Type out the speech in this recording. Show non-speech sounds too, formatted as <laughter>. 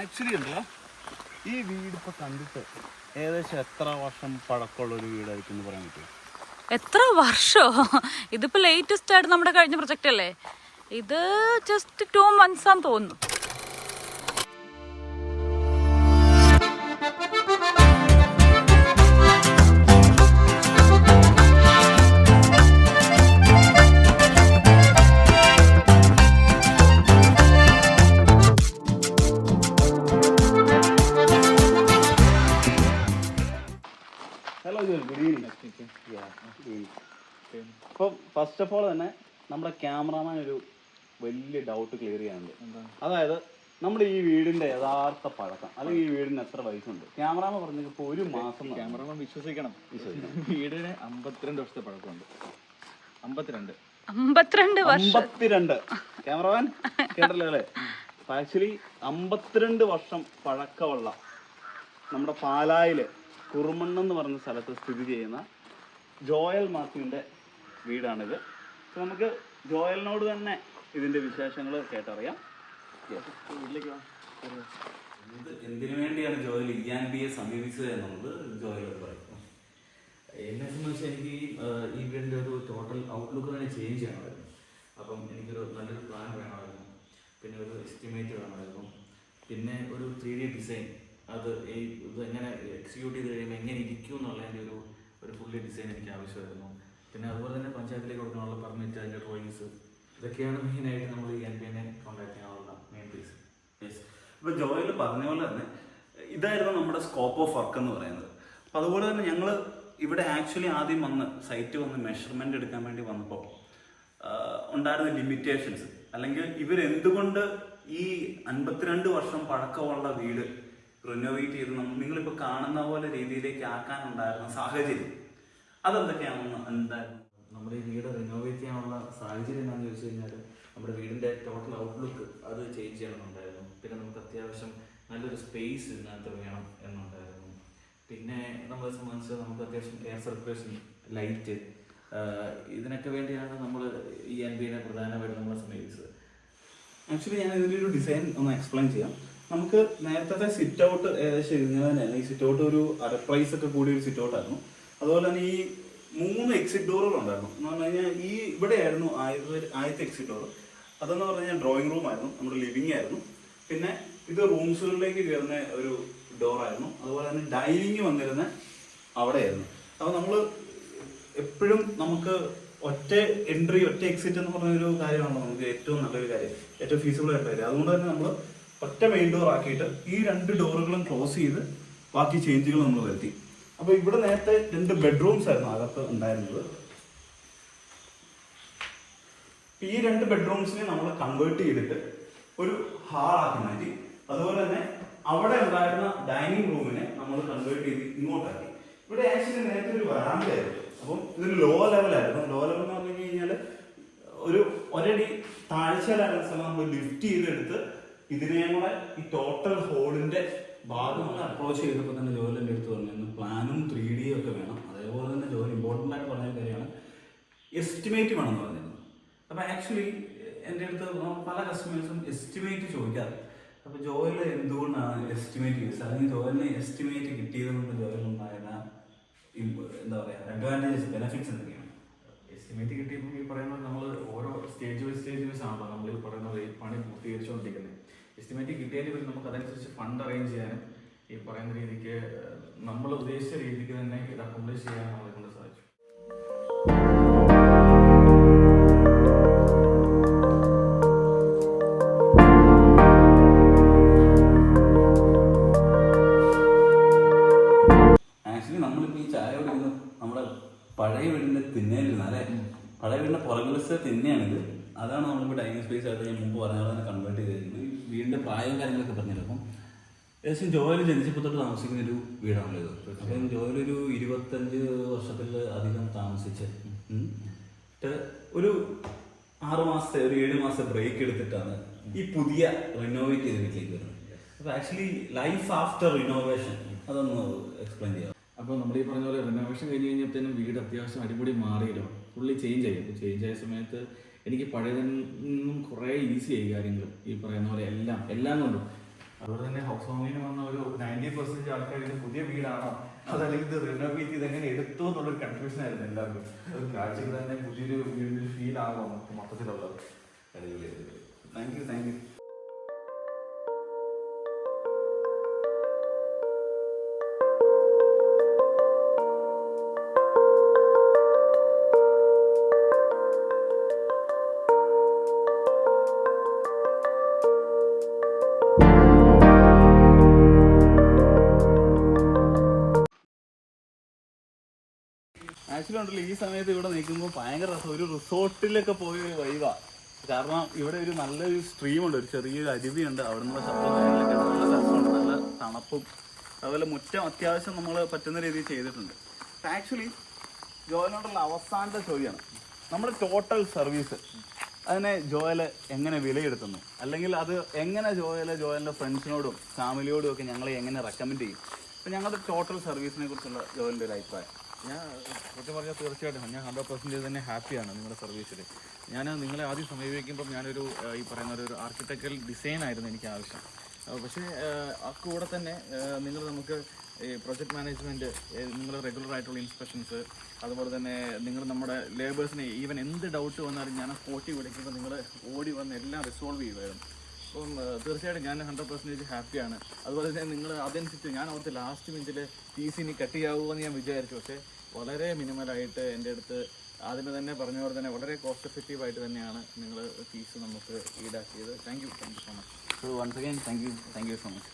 Actually ഉണ്ടല്ലോ ഈ വീട് ഇപ്പൊ കണ്ടിട്ട് ഏകദേശം എത്ര വർഷം പഴക്കമുള്ള ഒരു വീടായിരിക്കും എന്ന് പറയാൻ പറ്റുമോ? എത്ര വർഷോ? ഇതിപ്പോ ലേറ്റസ്റ്റ് ആയിട്ട് നമ്മുടെ കഴിഞ്ഞ പ്രൊജക്റ്റ് അല്ലേ? ഇത് ജസ്റ്റ് ടു മന്ത്സ് ആണെന്ന് തോന്നുന്നു. ഹലോ ഗുഡ് ഈവനിങ് അപ്പം ഫസ്റ്റ് ഓഫ് ഓൾ തന്നെ നമ്മുടെ ക്യാമറാമാൻ ഒരു വലിയ ഡൗട്ട് ക്ലിയർ ചെയ്യാനുണ്ട്. അതായത് നമ്മുടെ ഈ വീടിന്റെ യഥാർത്ഥ പഴക്കം അല്ലെങ്കിൽ ഈ വീടിന് എത്ര വയസ്സുണ്ട്? ക്യാമറാമാൻ പറഞ്ഞത് ഒരു മാസം ക്യാമറാമ ക്യാമറമാൻ വിശ്വസിക്കണം. വിശ്വസിക്കണം. <laughs> വീടിന് അമ്പത്തിരണ്ട് വർഷത്തെ പഴക്കമുണ്ട്. അമ്പത്തിരണ്ട്. അമ്പത്തിരണ്ട് വർഷം. അമ്പത്തിരണ്ട്. ക്യാമറമാൻ കേട്ടല്ലേ അല്ലേ ആക്ച്വലി അമ്പത്തിരണ്ട് വർഷം പഴക്കമുള്ള നമ്മുടെ പാലായിൽ കുറുമണ്ണ് എന്ന് പറഞ്ഞ സ്ഥലത്ത് സ്ഥിതി ചെയ്യുന്ന ജോയൽ മാത്യുവിന്റെ വീടാണിത്. അപ്പൊ നമുക്ക് ജോയലിനോട് തന്നെ ഇതിന്റെ വിശേഷങ്ങൾ കേട്ടറിയാം. എന്തിനു വേണ്ടിയാണ് ജോയൽ ഇയാൻ എ സമീപിച്ചത് എന്നുള്ളത് ജോയൽ പറയും. എന്നെ സംബന്ധിച്ച് എനിക്ക് ഈ വീടിന്റെ ഒരു ടോട്ടൽ ഔട്ട്ലുക്ക് തന്നെ ചേഞ്ച് ചെയ്യണമായിരുന്നു അപ്പം എനിക്കൊരു നല്ലൊരു പ്ലാൻ വേണമായിരുന്നു. പിന്നെ ഒരു എസ്റ്റിമേറ്റ് വേണമായിരുന്നു. പിന്നെ ഒരു ത്രീ ഡി ഡിസൈൻ അത് എങ്ങനെ എക്സിക്യൂട്ട് ചെയ്ത് കഴിയുമ്പോൾ എങ്ങനെ ഇരിക്കും എന്നുള്ളതിന്റെ ഒരു ഒരു ഫുള്ളി ഡിസൈൻ എനിക്ക് ആവശ്യമായിരുന്നു. പിന്നെ അതുപോലെ തന്നെ പഞ്ചായത്തിലേക്ക് കൊടുക്കാനുള്ള പെർമിറ്റ് അതിന്റെ ഡ്രോയിങ്സ് ഇതൊക്കെയാണ് മെയിനായിട്ട് നമ്മൾ ഈ എൻ പി എന്നെ കോൺടാക്ട് ചെയ്യാനുള്ള മെയിൻ റീസൺ യെസ് ഇപ്പോൾ പറഞ്ഞ പോലെ തന്നെ ഇതായിരുന്നു നമ്മുടെ സ്കോപ്പ് ഓഫ് വർക്ക് എന്ന് പറയുന്നത്. അപ്പോൾ അതുപോലെ തന്നെ ഞങ്ങൾ ഇവിടെ ആക്ച്വലി ആദ്യം വന്ന് സൈറ്റ് വന്ന് മെഷർമെന്റ് എടുക്കാൻ വേണ്ടി വന്നപ്പോൾ ഉണ്ടായിരുന്ന ലിമിറ്റേഷൻസ് അല്ലെങ്കിൽ ഇവരെന്തുകൊണ്ട് ഈ അൻപത്തിരണ്ട് വർഷം പഴക്കമുള്ള വീട് റിനോവേറ്റ് ചെയ്ത് നമ്മൾ നിങ്ങളിപ്പോൾ കാണുന്ന പോലെ രീതിയിലേക്ക് ആക്കാനുണ്ടായിരുന്ന സാഹചര്യം. അതെന്തൊക്കെയാണെന്ന് എന്തായിരുന്നു നമ്മുടെ ഈ വീട് റിനോവേറ്റ് ചെയ്യാനുള്ള സാഹചര്യം എന്താണെന്ന് ചോദിച്ചു കഴിഞ്ഞാൽ നമ്മുടെ വീടിന്റെ ടോട്ടൽ ഔട്ട്ലുക്ക് അത് ചേഞ്ച് ചെയ്യണമെന്നുണ്ടായിരുന്നു. പിന്നെ നമുക്ക് അത്യാവശ്യം നല്ലൊരു സ്പേസ് ഇതിനകത്ത് വേണം എന്നുണ്ടായിരുന്നു. പിന്നെ നമ്മളെ സംബന്ധിച്ച് നമുക്ക് അത്യാവശ്യം എയർ സർക്കുലേഷൻ ലൈറ്റ് ഇതിനൊക്കെ വേണ്ടിയാണ് നമ്മൾ ഈ എൻ ബിനെ പ്രധാനമായിട്ട് നമ്മളെ സമീപിച്ചത്. ആക്ച്വലി ഞാൻ ഇതിന്റെ ഒരു ഡിസൈൻ ഒന്ന് എക്സ്പ്ലെയിൻ ചെയ്യാം. നമുക്ക് നേരത്തെ സിറ്റ് ഔട്ട് ഏകദേശം ഇങ്ങനെ തന്നെയാണ് ഈ സിറ്റ് ഔട്ട് ഒരു അര പ്രൈസ് ഒക്കെ കൂടിയ ഒരു സിറ്റ് ഔട്ട് ആയിരുന്നു. അതുപോലെ തന്നെ ഈ മൂന്ന് എക്സിറ്റ് ഡോറുകൾ ഉണ്ടായിരുന്നു. എന്ന് പറഞ്ഞു കഴിഞ്ഞാൽ ഈ ഇവിടെയായിരുന്നു ആദ്യത്തെ ആദ്യത്തെ എക്സിറ്റ് ഡോർ അതെന്ന് പറഞ്ഞു കഴിഞ്ഞാൽ ഡ്രോയിങ് റൂം ആയിരുന്നു. നമ്മുടെ ലിവിംഗ് ആയിരുന്നു. പിന്നെ ഇത് റൂംസുകളിലേക്ക് കയറുന്ന ഒരു ഡോർ ആയിരുന്നു. അതുപോലെ തന്നെ ഡൈനിങ് വന്നിരുന്ന അവിടെയായിരുന്നു. അപ്പോൾ നമ്മൾ എപ്പോഴും നമുക്ക് ഒറ്റ എൻട്രി ഒറ്റ എക്സിറ്റ് എന്ന് പറഞ്ഞ ഒരു കാര്യമാണല്ലോ നമുക്ക് ഏറ്റവും നല്ലൊരു കാര്യം. ഏറ്റവും ഫീസിബിൾ ആയിട്ടുള്ള കാര്യം. അതുകൊണ്ട് തന്നെ നമ്മൾ ഒറ്റ മെയിൻ ഡോർ ആക്കിയിട്ട് ഈ രണ്ട് ഡോറുകളും ക്ലോസ് ചെയ്ത് ബാക്കി ചേഞ്ചുകൾ നമ്മൾ വരുത്തി. അപ്പോൾ ഇവിടെ നേരത്തെ രണ്ട് ബെഡ്റൂംസ് ആയിരുന്നു അകത്ത് ഉണ്ടായിരുന്നത്. ഈ രണ്ട് ബെഡ്റൂംസിനെ നമ്മൾ കൺവേർട്ട് ചെയ്തിട്ട് ഒരു ഹാൾ ഹാളാക്കി മാറ്റി. അതുപോലെ തന്നെ അവിടെ ഉണ്ടായിരുന്ന ഡൈനിങ് റൂമിനെ നമ്മൾ കൺവേർട്ട് ചെയ്ത് ഇങ്ങോട്ടാക്കി. ഇവിടെ ആക്ച്വലി നേരത്തെ ഒരു വരാന്തയായിരുന്നു അപ്പം ഇതൊരു ലോ ലെവലായിരുന്നു ലോ ലെവൽ എന്ന് പറഞ്ഞു കഴിഞ്ഞാൽ ഒരു ഒരടി താഴ്ചയിലായിരുന്ന സ്ഥലം നമ്മൾ ലിഫ്റ്റ് ചെയ്തെടുത്ത് ഇതിനെയും കൂടെ ഈ ടോട്ടൽ ഹോളിന്റെ ഭാഗമാണ് അപ്രോച്ച് ചെയ്തപ്പോൾ തന്നെ ജോലിന്റെ അടുത്ത് പറഞ്ഞു പ്ലാനും ത്രീ ഡിയും ഒക്കെ വേണം. അതേപോലെ തന്നെ ജോലി ഇമ്പോർട്ടന്റ് ആയിട്ട് പറഞ്ഞ കാര്യമാണ്. എസ്റ്റിമേറ്റ് വേണമെന്ന് പറഞ്ഞിരുന്നു. അപ്പം ആക്ച്വലി എന്റെ അടുത്ത് പല കസ്റ്റമേഴ്സും എസ്റ്റിമേറ്റ് ചോദിക്കാറ്. അപ്പോൾ ജോയിൽ എന്തുകൊണ്ടാണ് എസ്റ്റിമേറ്റ് യൂസ് അല്ലെങ്കിൽ ജോയിലിന് എസ്റ്റിമേറ്റ് കിട്ടിയതുകൊണ്ട് ജോയിലുണ്ടായിരുന്ന ഇമ്പ- എന്താ പറയുക അഡ്വാന്റേജസ് ബെനിഫിറ്റ്സ് എന്തൊക്കെയാണ്? എസ്റ്റിമേറ്റ് കിട്ടിയപ്പോൾ ഈ പറയുന്നത് നമ്മൾ ഓരോ സ്റ്റേജ് ബൈ സ്റ്റേജ് വൈസ് ആണല്ലോ. നമ്മൾ ഈ പറയുന്നത് പണി പൂർത്തീകരിച്ചുകൊണ്ടിരിക്കുന്നത്. എസ്റ്റിമേറ്റ് കിട്ടിയതിന് പിന്നെ നമുക്ക് അതനുസരിച്ച് ഫണ്ട് അറേഞ്ച് ചെയ്യാനും ഈ പറയുന്ന രീതിക്ക് നമ്മൾ ഉദ്ദേശിച്ച രീതിക്ക് തന്നെ ഇത് അക്കോംപ്ലിഷ് ചെയ്യാൻ നമ്മളെ കൊണ്ട് സാധിച്ചു. ആക്ച്വലി നമ്മളിപ്പോൾ ഈ ചായ കുടിക്കുന്നത് നമ്മുടെ പഴയ വീടിന്റെ തിന്നേലിരുന്ന അല്ലെ? പഴയ വീടിന്റെ പുറകുവശത്തെ തിന്നെയാണിത് അതാണ് നമ്മളിപ്പോൾ ഡൈനിങ് സ്പേസ് ആയിട്ട് ഞാൻ മുമ്പ് പറഞ്ഞ പോലെ തന്നെ കൺവേർട്ട് ചെയ്തിരുന്നത് വീടിന്റെ പ്രായവും കാര്യങ്ങളൊക്കെ പറഞ്ഞില്ല? അപ്പം ഏകദേശം ജോയിൽ ജനിച്ചപ്പോൾ തൊട്ട് താമസിക്കുന്ന ഒരു വീടാണല്ലോ ഇത് അപ്പം ജോലി ഒരു ഇരുപത്തഞ്ച് വർഷത്തിൽ അധികം താമസിച്ച് ഒരു ആറ് മാസത്തെ ഒരു ഏഴ് മാസത്തെ ബ്രേക്ക് എടുത്തിട്ടാണ് ഈ പുതിയ റിനോവേറ്റ് ചെയ്ത് വീട്ടിലേക്ക് വരുന്നത്. അപ്പോൾ ആക്ച്വലി ലൈഫ് ആഫ്റ്റർ റിനോവേഷൻ അതൊന്ന് എക്സ്പ്ലെയിൻ ചെയ്യാം. അപ്പോൾ നമ്മൾ ഈ പറഞ്ഞ പോലെ റിനോവേഷൻ കഴിഞ്ഞ് കഴിഞ്ഞപ്പോഴത്തേനും വീട് അത്യാവശ്യം അടിപൊളി മാറിയല്ലോ. ഫുള്ളി ചേഞ്ച് ആയി. ചേഞ്ച് ആയ സമയത്ത് എനിക്ക് പഴയതിൽ നിന്നും കുറേ ഈസി ആയി കാര്യങ്ങൾ ഈ പറയുന്ന പോലെ എല്ലാം എല്ലാം കൊണ്ടും. അതുപോലെ തന്നെ ഹൗസ് ഹോമിന് വന്ന ഒരു നയന്റി പെർസെന്റ് ആൾക്കാർ ഇത് പുതിയ വീടാണോ? അതല്ലെങ്കിൽ ഇത് റിനോവേറ്റ് ചെയ്ത് എങ്ങനെ എടുത്തു എന്നുള്ളൊരു കൺഫ്യൂഷൻ ആയിരുന്നു എല്ലാവർക്കും. അത് കാഴ്ചകൾ തന്നെ പുതിയൊരു വീടിന്റെ ഫീൽ ആകുമോ നമുക്ക് മൊത്തത്തിലുള്ളത് thank you thank you actually ഈ സമയത്ത് ഇവിടെ നിൽക്കുമ്പോൾ ഭയങ്കര രസം. ഒരു റിസോർട്ടിലൊക്കെ പോയ ഒരു വൈവാ കാരണം ഇവിടെ ഒരു നല്ലൊരു സ്ട്രീമുണ്ട് ഒരു ചെറിയൊരു അരുവിയുണ്ട്. അവിടെ നിന്നുള്ള ശബ്ദം നല്ല രസമുണ്ട്. നല്ല തണുപ്പും. അതുപോലെ മുറ്റം അത്യാവശ്യം നമ്മൾ പറ്റുന്ന രീതിയിൽ ചെയ്തിട്ടുണ്ട്. ആക്ച്വലി ജോയലിനോടുള്ള അവസാനത്തെ ചോദ്യമാണ് നമ്മുടെ ടോട്ടൽ സർവീസ് അതിനെ ജോയൽ എങ്ങനെ വിലയിരുത്തുന്നു? അല്ലെങ്കിൽ അത് എങ്ങനെ ജോയൽ ജോയലിന്റെ ഫ്രണ്ട്സിനോടും ഫാമിലിയോടും ഒക്കെ ഞങ്ങളെ എങ്ങനെ റെക്കമെൻഡ് ചെയ്യും? അപ്പം ഞങ്ങളുടെ ടോട്ടൽ സർവീസിനെ കുറിച്ചുള്ള ജോയലിന്റെ ഒരു അഭിപ്രായം. ഞാൻ സത്യം പറഞ്ഞാൽ തീർച്ചയായിട്ടും ഞാൻ ഹൺഡ്രഡ് പെർസെന്റേജ് തന്നെ ഹാപ്പിയാണ് നിങ്ങളുടെ സർവീസിൽ ഞാൻ നിങ്ങളെ ആദ്യം സമീപിക്കുമ്പോൾ ഞാനൊരു ഈ പറയുന്ന ഒരു ആർക്കിടെക്ചറൽ ഡിസൈൻ ആയിരുന്നു എനിക്ക് ആവശ്യം. പക്ഷേ ആ കൂടെ തന്നെ നിങ്ങൾ നമുക്ക് ഈ പ്രൊജക്ട് മാനേജ്മെന്റ് നിങ്ങൾ റെഗുലർ ആയിട്ടുള്ള ഇൻസ്പെക്ഷൻസ് അതുപോലെ തന്നെ നിങ്ങൾ നമ്മുടെ ലേബേഴ്സിനെ ഈവൻ എന്ത് ഡൗട്ട് വന്നാലും ഞാൻ സ്പോട്ടി വിളിക്കുമ്പോൾ നിങ്ങൾ ഓടി വന്ന് എല്ലാം റിസോൾവ് ചെയ്യുമായിരുന്നു അപ്പം തീർച്ചയായിട്ടും ഞാൻ ഹൺഡ്രഡ് പെർസെന്റേജ് ഹാപ്പിയാണ് അതുപോലെ തന്നെ നിങ്ങൾ അതനുസരിച്ച് ഞാൻ അവിടുത്തെ ലാസ്റ്റ് മിനിറ്റിൽ ടി സി ഇനി കട്ട് ചെയ്യാവുമെന്ന് ഞാൻ വിചാരിച്ചു. പക്ഷേ വളരെ മിനിമലായിട്ട് എന്റെ അടുത്ത് ആദ്യമേ തന്നെ പറഞ്ഞ പോലെ തന്നെ വളരെ കോസ്റ്റ് എഫക്റ്റീവ് ആയിട്ട് തന്നെയാണ് നിങ്ങൾ ഫീസ് നമുക്ക് ഈടാക്കിയത്. Thank you thank you so much so once again thank you thank you so much.